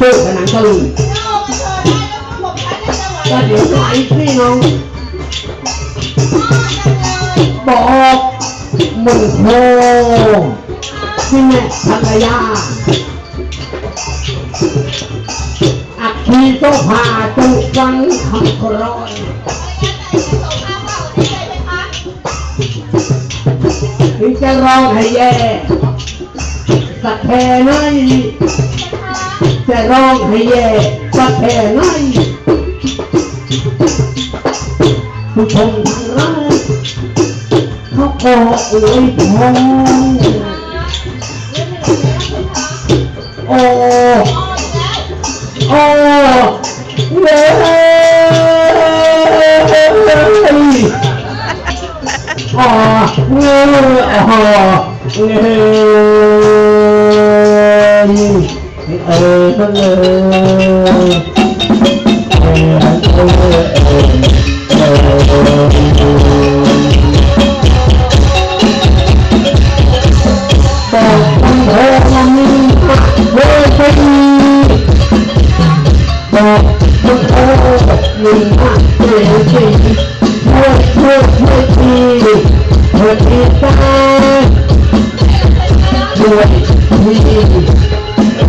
เพื่อผนังตะลุงก็เดี๋ยวไหลพี่น้องบอกมึงโทที่แม่ภรรยาอักขีโตภาจงฟังคำกรอนถึงจะร้องให้แย่สักแค่ไหน จะร้องให้แย่สักแค่ไหนผู้ชมทั้งหลายเขาขออวยพรโอ้โอ้เย้อ๋อเงยอ๋อเงยเออเออเออเอบอกตั้งโหมันมีเวทีบอกตั้งโหมีมาเวทีช่วย ช่ว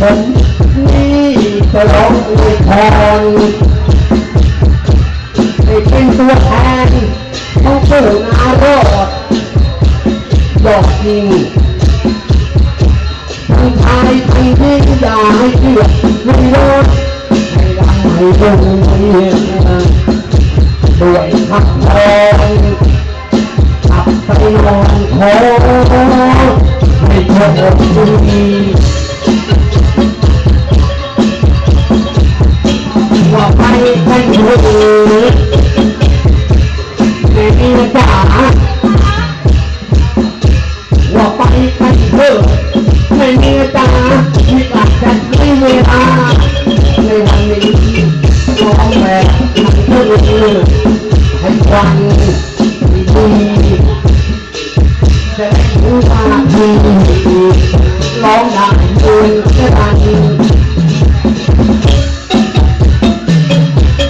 ผมนี่จะร้องอวยพรให้เป็นตัวแทนของผู้นารอดดอกจริง ทั้งไทยทั้งที่อย่าให้เกียดไม่ลดให้ดังให้ดงให้เห็นด้วยขับทองขับไปนอนขอให้โชคดีว่าไปไปเถิดไม่มีจ๋าว่าไปกันเถอะ ไม่มีตาไม่อาจจะไม่เวลาในวันนี้ร้องแบบมันเพื่ให้ควันดีจะได้รู้ว่าดีร้องได้เองก็ได้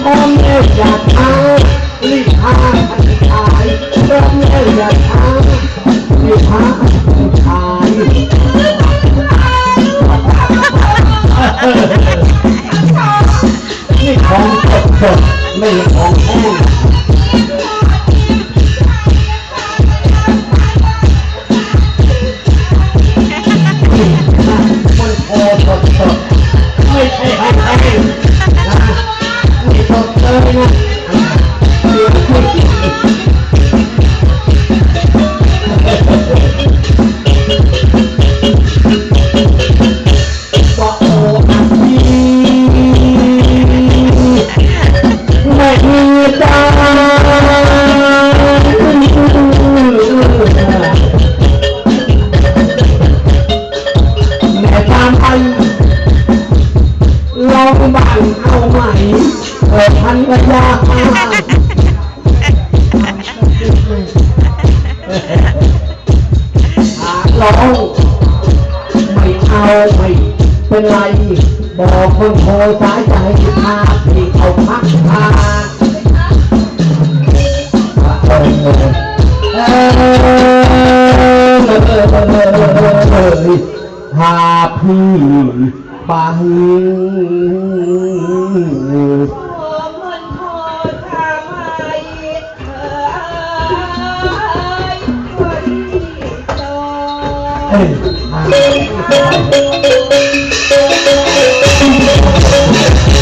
พ่อแม่อยากทำรีบพาไปขายพ่อแม่อยาก นี่ของสดสดไม่ของแห้งมันโอสดสด บ้านเอาใหม่เออพันก็ยากมากหางไม่เอาไม่เป็นไร บอกคนโทรสายใจพาพี่เอาพักพาเออเออเออเออเฮ้ยพาพี่ ปโอ้มนโททำไมเธอคนโตเอ้ย